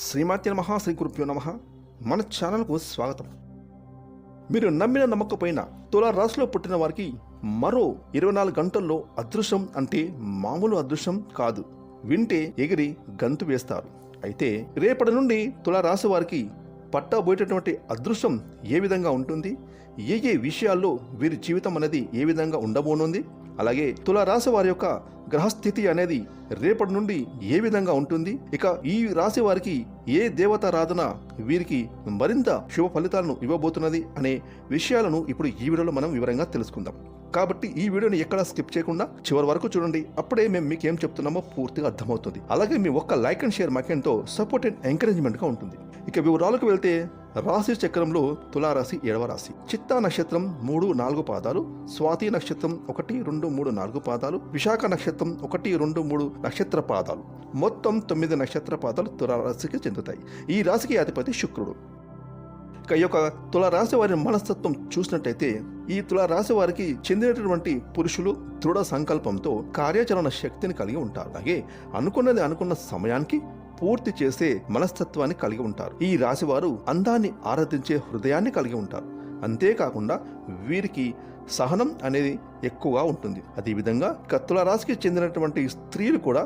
శ్రీమాత్య నమ శ్రీ గురుభ్యో నమ. మన ఛానల్కు స్వాగతం. మీరు నమ్మిన నమ్మకపోయిన తులా రాశిలో పుట్టిన వారికి మరో ఇరవై నాలుగు గంటల్లో అదృశ్యం అంటే మామూలు అదృశ్యం కాదు. వింటే ఎగిరి గంతు వేస్తారు. అయితే రేపటి నుండి తులా రాశి వారికి పట్టబోయేటటువంటి అదృశ్యం ఏ విధంగా ఉంటుంది? ఏ ఏ విషయాల్లో వీరి జీవితం అనేది ఏ విధంగా ఉండబోనుంది? అలాగే తులారాశి వారి యొక్క గ్రహస్థితి అనేది రేపటి నుండి ఏ విధంగా ఉంటుంది? ఇక ఈ రాశి వారికి ఏ దేవతారాధన వీరికి మరింత శుభ ఫలితాలను ఇవ్వబోతున్నది అనే విషయాలను ఇప్పుడు ఈ వీడియోలో మనం వివరంగా తెలుసుకుందాం. కాబట్టి ఈ వీడియోని ఎక్కడ స్కిప్ చేయకుండా చివరి వరకు చూడండి. అప్పుడే మేము మీకు ఏం చెప్తున్నామో పూర్తిగా అర్థమవుతుంది. అలాగే మీ ఒక్క లైక్ అండ్ షేర్ మాకెంతో సపోర్ట్ అండ్ ఎంకరేజ్మెంట్గా ఉంటుంది. ఇక వివరాలకు వెళ్తే రాశి చక్రంలో తులారాశి ఏడవ రాశి. చిత్తా నక్షత్రం మూడు నాలుగు పాదాలు స్వాతి నక్షత్రం ఒకటి రెండు మూడు నాలుగు పాదాలు విశాఖ నక్షత్రం ఒకటి రెండు మూడు నక్షత్ర పాదాలు. మొత్తం తొమ్మిది నక్షత్ర పాదాలు తులారాశికి చెందుతాయి. ఈ రాశికి అధిపతి శుక్రుడు. ఇక ఈ యొక్క తులారాశి వారి మనస్తత్వం చూసినట్టయితే ఈ తులారాశి వారికి చెందినటువంటి పురుషులు దృఢ సంకల్పంతో కార్యాచరణ శక్తిని కలిగి ఉంటారు. అలాగే అనుకున్నది అనుకున్న సమయానికి పూర్తి చేసే మనస్తత్వాన్ని కలిగి ఉంటారు. ఈ రాశివారు అందాన్ని ఆరాధించే హృదయాన్ని కలిగి ఉంటారు. అంతేకాకుండా వీరికి సహనం అనేది ఎక్కువగా ఉంటుంది. అదేవిధంగా కత్తుల రాశికి చెందినటువంటి స్త్రీలు కూడా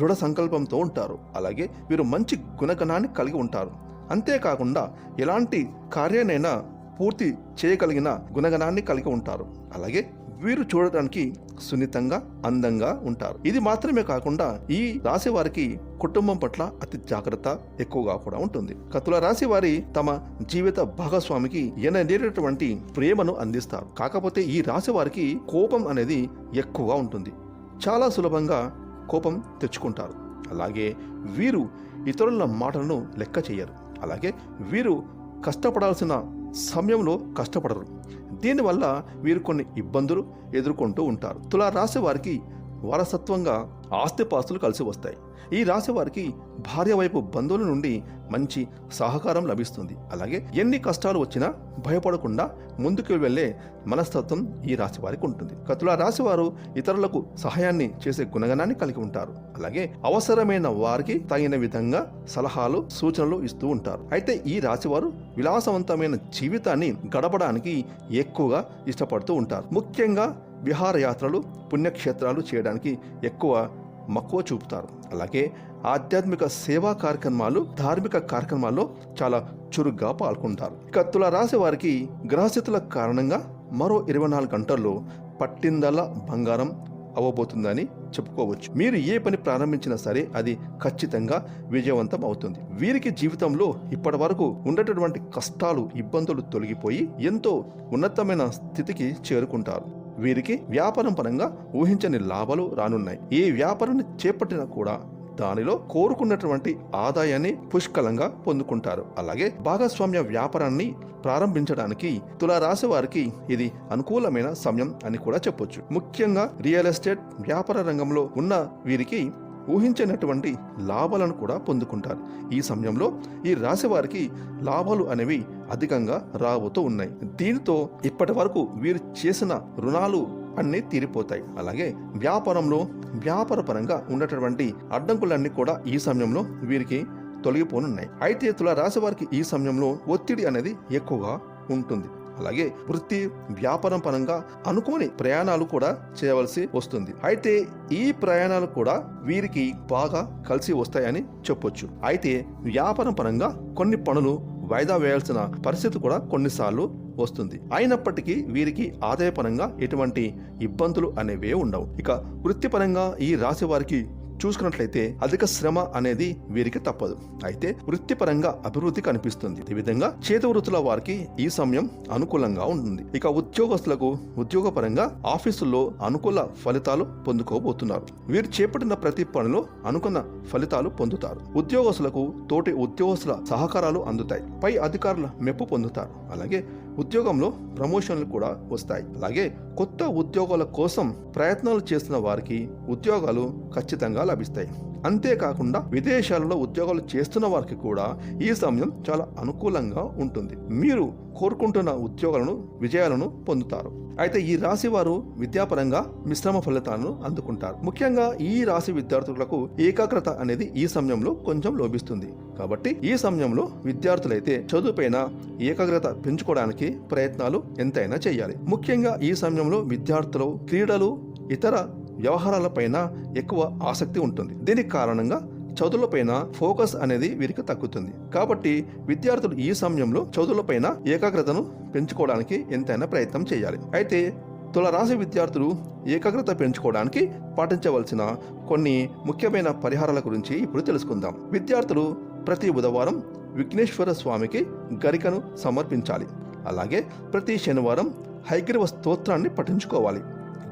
దృఢ సంకల్పంతో ఉంటారు. అలాగే వీరు మంచి గుణగణాన్ని కలిగి ఉంటారు. అంతేకాకుండా ఎలాంటి కార్యానైనా పూర్తి చేయగలిగిన గుణగణాన్ని కలిగి ఉంటారు. అలాగే వీరు చూడటానికి సున్నితంగా అందంగా ఉంటారు. ఇది మాత్రమే కాకుండా ఈ రాశి వారికి కుటుంబం పట్ల అతి జాగ్రత్త ఎక్కువగా కూడా ఉంటుంది. కతుల రాశి వారి తమ జీవిత భాగస్వామికి ఎనలేటటువంటి ప్రేమను అందిస్తారు. కాకపోతే ఈ రాశి వారికి కోపం అనేది ఎక్కువగా ఉంటుంది. చాలా సులభంగా కోపం తెచ్చుకుంటారు. అలాగే వీరు ఇతరుల మాటలను లెక్క చేయరు. అలాగే వీరు కష్టపడాల్సిన సమయంలో కష్టపడరు. దీనివల్ల వీరు కొన్ని ఇబ్బందులు ఎదుర్కొంటూ ఉంటారు. తులా రాసే వారికి వారసత్వంగా ఆస్తిపాస్తులు కలిసి వస్తాయి. ఈ రాశి వారికి భార్య వైపు బంధువుల నుండి మంచి సహకారం లభిస్తుంది. అలాగే ఎన్ని కష్టాలు వచ్చినా భయపడకుండా ముందుకు వెళ్ళే మనస్తత్వం ఈ రాశి వారికి ఉంటుంది. కతుల రాశి వారు ఇతరులకు సహాయాన్ని చేసే గుణగణాన్ని కలిగి ఉంటారు. అలాగే అవసరమైన వారికి తగిన విధంగా సలహాలు సూచనలు ఇస్తూ ఉంటారు. అయితే ఈ రాశి వారు విలాసవంతమైన జీవితాన్ని గడపడానికి ఎక్కువగా ఇష్టపడుతూ ఉంటారు. ముఖ్యంగా విహారయాత్రలు పుణ్యక్షేత్రాలు చేయడానికి ఎక్కువ మక్కువ చూపుతారు. అలాగే ఆధ్యాత్మిక సేవా కార్యక్రమాలు ధార్మిక కార్యక్రమాల్లో చాలా చురుగ్గా పాల్గొంటారు. ఇక తుల రాశి వారికి గ్రహస్థితుల కారణంగా మరో ఇరవై నాలుగు గంటల్లో పట్టిందల బంగారం అవ్వబోతుందని చెప్పుకోవచ్చు. మీరు ఏ పని ప్రారంభించినా సరే అది ఖచ్చితంగా విజయవంతం అవుతుంది. వీరికి జీవితంలో ఇప్పటి వరకు ఉండేటటువంటి కష్టాలు ఇబ్బందులు తొలగిపోయి ఎంతో ఉన్నతమైన స్థితికి చేరుకుంటారు. వీరికి వ్యాపారం పరంగా ఊహించని లాభాలు రానున్నాయి. ఏ వ్యాపారాన్ని చేపట్టినా కూడా దానిలో కోరుకున్నటువంటి ఆదాయాన్ని పుష్కలంగా పొందుకుంటారు. అలాగే భాగస్వామ్య వ్యాపారాన్ని ప్రారంభించడానికి తులారాశి వారికి ఇది అనుకూలమైన సమయం అని కూడా చెప్పొచ్చు. ముఖ్యంగా రియల్ ఎస్టేట్ వ్యాపార రంగంలో ఉన్న వీరికి ఊహించినటువంటి లాభాలను కూడా పొందుకుంటారు. ఈ సమయంలో ఈ రాశి వారికి లాభాలు అనేవి అధికంగా రాబోతూ ఉన్నాయి. దీనితో ఇప్పటి వరకు వీరు చేసిన రుణాలు అన్నీ తీరిపోతాయి. అలాగే వ్యాపారంలో వ్యాపార పరంగా ఉన్నటువంటి అడ్డంకులన్నీ కూడా ఈ సమయంలో వీరికి తొలగిపోనున్నాయి. అయితే తుల రాశి వారికి ఈ సమయంలో ఒత్తిడి అనేది ఎక్కువగా ఉంటుంది. అలాగే వృత్తి వ్యాపారం పరంగా అనుకోని ప్రయాణాలు కూడా చేయవలసి వస్తుంది. అయితే ఈ ప్రయాణాలు కూడా వీరికి బాగా కలిసి వస్తాయని చెప్పొచ్చు. అయితే వ్యాపారం పరంగా కొన్ని పనులు వాయిదా వేయాల్సిన పరిస్థితి కూడా కొన్నిసార్లు వస్తుంది. అయినప్పటికీ వీరికి ఆదాయపరంగా ఎటువంటి ఇబ్బందులు అనేవే ఉండవు. ఇక వృత్తిపరంగా ఈ రాశి వారికి చూసుకున్నట్లయితే అధిక శ్రమ అనేది వీరికి తప్పదు. అయితే వృత్తిపరంగా అభివృద్ధి కనిపిస్తుంది. ఈ విధంగా చేతి వృత్తుల వారికి ఈ సమయం అనుకూలంగా ఉంటుంది. ఇక ఉద్యోగస్తులకు ఉద్యోగపరంగా ఆఫీసుల్లో అనుకూల ఫలితాలు పొందుకోబోతున్నారు. వీరు చేపట్టిన ప్రతి పనిలో అనుకున్న ఫలితాలు పొందుతారు. ఉద్యోగస్తులకు తోటి ఉద్యోగస్తుల సహకారాలు అందుతాయి. పై అధికారుల మెప్పు పొందుతారు. అలాగే ఉద్యోగంలో ప్రమోషన్లు కూడా వస్తాయి. అలాగే కొత్త ఉద్యోగాల కోసం ప్రయత్నాలు చేస్తున్న వారికి ఉద్యోగాలు ఖచ్చితంగా లభిస్తాయి. అంతేకాకుండా విదేశాలలో ఉద్యోగాలు చేస్తున్న వారికి కూడా ఈ సమయం చాలా అనుకూలంగా ఉంటుంది. మీరు కోరుకుంటున్న ఉద్యోగాలను విజయాలను పొందుతారు. అయితే ఈ రాశి వారు విద్యాపరంగా మిశ్రమ ఫలితాలను అందుకుంటారు. ముఖ్యంగా ఈ రాశి విద్యార్థులకు ఏకాగ్రత అనేది ఈ సమయంలో కొంచెం లోపిస్తుంది కాబట్టి ఈ సమయంలో విద్యార్థులైతే చదువుపైన ఏకాగ్రత పెంచుకోవడానికి ప్రయత్నాలు ఎంతైనా చేయాలి. ముఖ్యంగా ఈ సమయంలో విద్యార్థులు క్రీడలు ఇతర వ్యవహారాలపైన ఎక్కువ ఆసక్తి ఉంటుంది. దీనికి కారణంగా చదువులపైన ఫోకస్ అనేది వీరికి తగ్గుతుంది. కాబట్టి విద్యార్థులు ఈ సమయంలో చదువులపైన ఏకాగ్రతను పెంచుకోవడానికి ఎంతైనా ప్రయత్నం చేయాలి. అయితే తులరాశి విద్యార్థులు ఏకాగ్రత పెంచుకోవడానికి పాటించవలసిన కొన్ని ముఖ్యమైన పరిహారాల గురించి ఇప్పుడు తెలుసుకుందాం. విద్యార్థులు ప్రతి బుధవారం విఘ్నేశ్వర స్వామికి గరికను సమర్పించాలి. అలాగే ప్రతి శనివారం హైగ్రీవ స్తోత్రాన్ని పఠించుకోవాలి.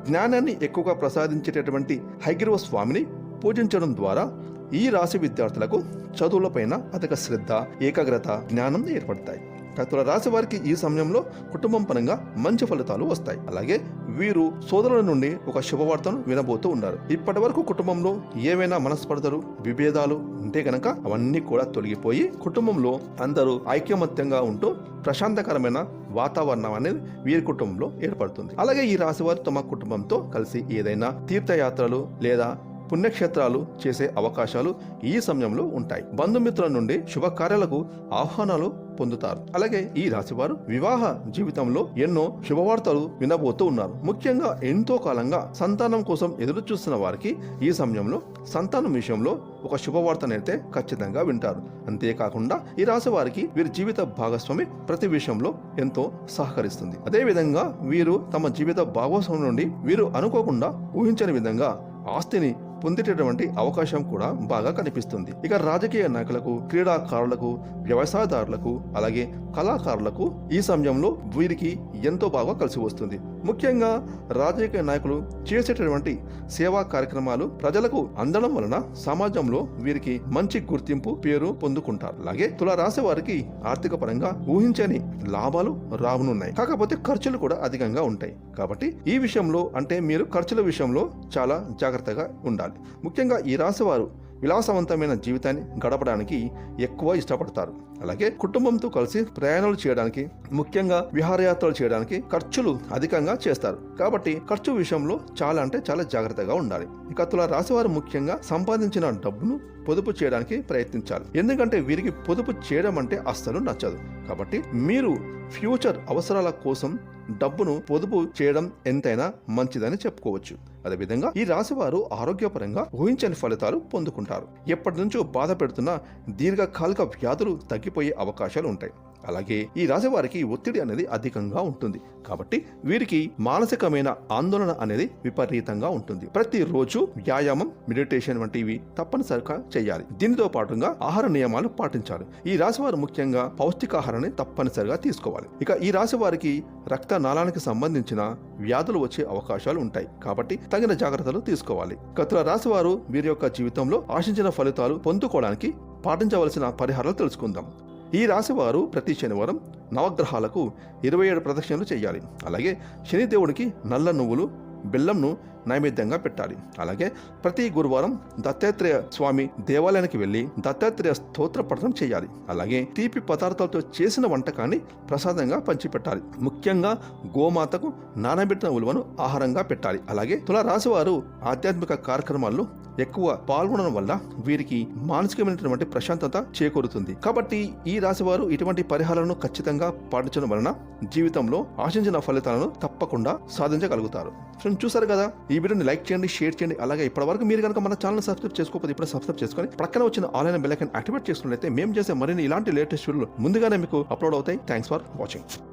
జ్ఞానాన్ని ఎక్కువగా ప్రసాదించేటటువంటి హైగ్రీవ స్వామిని పూజించడం ద్వారా ఈ రాశి విద్యార్థులకు చదువులపైన అధిక శ్రద్ధ ఏకాగ్రత జ్ఞానం ఏర్పడతాయి. కతుల రాశి వారికి ఈ సమయంలో కుటుంబం పరంగా మంచి ఫలితాలు వస్తాయి. అలాగే వీరు సోదరుల నుండి ఒక శుభవార్తను వినబోతూ ఉన్నారు. ఇప్పటి వరకు కుటుంబంలో ఏవైనా మనస్పర్ధలు విభేదాలు ఉంటే గనక అవన్నీ కూడా తొలగిపోయి కుటుంబంలో అందరూ ఐక్యమత్యంగా ఉంటూ ప్రశాంతకరమైన వాతావరణం అనేది వీరి కుటుంబంలో ఏర్పడుతుంది. అలాగే ఈ రాశి వారు తమ కుటుంబంతో కలిసి ఏదైనా తీర్థయాత్రలు లేదా పుణ్యక్షేత్రాలు చేసే అవకాశాలు ఈ సమయంలో ఉంటాయి. బంధుమిత్రుల నుండి శుభకార్యాలకు ఆహ్వానాలు పొందుతారు. అలాగే ఈ రాశివారు వివాహ జీవితంలో ఎన్నో శుభవార్తలు వినబోతూ ఉన్నారు. ముఖ్యంగా ఎంతో కాలంగా సంతానం కోసం ఎదురు చూస్తున్న వారికి ఈ సమయంలో సంతానం విషయంలో ఒక శుభవార్తనైతే ఖచ్చితంగా వింటారు. అంతేకాకుండా ఈ రాశి వారికి వీరి జీవిత భాగస్వామి ప్రతి విషయంలో ఎంతో సహకరిస్తుంది. అదేవిధంగా వీరు తమ జీవిత భాగస్వామి నుండి వీరు అనుకోకుండా ఊహించని విధంగా ఆస్తిని పొందేటటువంటి అవకాశం కూడా బాగా కనిపిస్తుంది. ఇక రాజకీయ నాయకులకు క్రీడాకారులకు వ్యవసాయదారులకు అలాగే కళాకారులకు ఈ సమయంలో వీరికి ఎంతో బాగా కలిసి వస్తుంది. ముఖ్యంగా రాజకీయ నాయకులు చేసేటటువంటి సేవా కార్యక్రమాలు ప్రజలకు అందడం వలన సమాజంలో వీరికి మంచి గుర్తింపు పేరు పొందుకుంటారు. అలాగే తుల రాసే వారికి ఆర్థిక పరంగా ఊహించని లాభాలు రానున్నాయి కాకపోతే ఖర్చులు కూడా అధికంగా ఉంటాయి. కాబట్టి ఈ విషయంలో అంటే మీరు ఖర్చుల విషయంలో చాలా జాగ్రత్తగా ఉండాలి. ముఖ్యంగా ఈ రాశి వారు విలాసవంతమైన జీవితాన్ని గడపడానికి ఎక్కువ ఇష్టపడతారు. అలాగే కుటుంబంతో కలిసి ప్రయాణాలు చేయడానికి ముఖ్యంగా విహారయాత్రలు చేయడానికి ఖర్చులు అధికంగా చేస్తారు. కాబట్టి ఖర్చు విషయంలో చాలా అంటే చాలా జాగ్రత్తగా ఉండాలి. ఇక తుల రాశివారు ముఖ్యంగా సంపాదించిన డబ్బును పొదుపు చేయడానికి ప్రయత్నించాలి. ఎందుకంటే వీరికి పొదుపు చేయడం అంటే అస్సలు నచ్చదు. కాబట్టి మీరు ఫ్యూచర్ అవసరాల కోసం డబ్బును పొదుపు చేయడం ఎంతైనా మంచిదని చెప్పుకోవచ్చు. అదేవిధంగా ఈ రాశివారు ఆరోగ్యపరంగా ఊహించని ఫలితాలు పొందుకుంటారు. ఎప్పటి నుంచో బాధ పెడుతున్న దీర్ఘకాలిక వ్యాధులు తగ్గిపోయే అవకాశాలు ఉంటాయి. అలాగే ఈ రాశివారికి ఒత్తిడి అనేది అధికంగా ఉంటుంది. కాబట్టి వీరికి మానసికమైన ఆందోళన అనేది విపరీతంగా ఉంటుంది. ప్రతిరోజు వ్యాయామం మెడిటేషన్ వంటివి తప్పనిసరిగా చేయాలి. దీనితో పాటుగా ఆహార నియమాలు పాటించాలి. ఈ రాశివారు ముఖ్యంగా పౌష్టికాహారాన్ని తప్పనిసరిగా తీసుకోవాలి. ఇక ఈ రాశి వారికి రక్త నాళానికి సంబంధించిన వ్యాధులు వచ్చే అవకాశాలు ఉంటాయి. కాబట్టి తగిన జాగ్రత్తలు తీసుకోవాలి. కతుల రాశి వారు వీరి యొక్క జీవితంలో ఆశించిన ఫలితాలు పొందుకోవడానికి పాటించవలసిన పరిహారాలు తెలుసుకుందాం. ఈ రాశివారు ప్రతి శనివారం నవగ్రహాలకు ఇరవై ఏడు ప్రదక్షిణలు చేయాలి. అలాగే శనిదేవుడికి నల్ల నువ్వులు బెల్లంను నైవేద్యంగా పెట్టాలి. అలాగే ప్రతి గురువారం దత్తాత్రేయ స్వామి దేవాలయానికి వెళ్ళి దత్తాత్రేయ స్తోత్ర పఠనం చేయాలి. అలాగే తీపి పదార్థాలతో చేసిన వంటకాన్ని ప్రసాదంగా పంచిపెట్టాలి. ముఖ్యంగా గోమాతకు నానబెట్టిన ఉలువను ఆహారంగా పెట్టాలి. అలాగే తుల రాశివారు ఆధ్యాత్మిక కార్యక్రమాల్లో ఎక్కువ పాల్గొనడం వల్ల వీరికి మానసికమైనటువంటి ప్రశాంతత చేకూరుతుంది. కాబట్టి ఈ రాశివారు ఇటువంటి పరిహారాలను ఖచ్చితంగా పాటించడం వలన జీవితంలో ఆశించిన ఫలితాలను తప్పకుండా సాధించగలుగుతారు. ఫ్రెండ్స్ చూసారు కదా? ఈ వీడియోని లైక్ చేయండి షేర్ చేయండి. అలాగే ఇప్పటివరకు మీరు కనుక మన ఛానల్ సబ్స్క్రైబ్ చేసుకోకపోతే ఇప్పుడు సబ్స్క్రైబ్ చేసుకొని ప్రక్కన వచ్చిన ఆన్లైన్ బెల్ ఐకాన్ యాక్టివేట్ చేసుకున్నట్లయితే మేము చేసే మరిన్ని ఇలాంటి లేటెస్ట్ వీడియోలు ముందుగానే మీకు అప్లోడ్ అవుతాయి. Thanks for watching.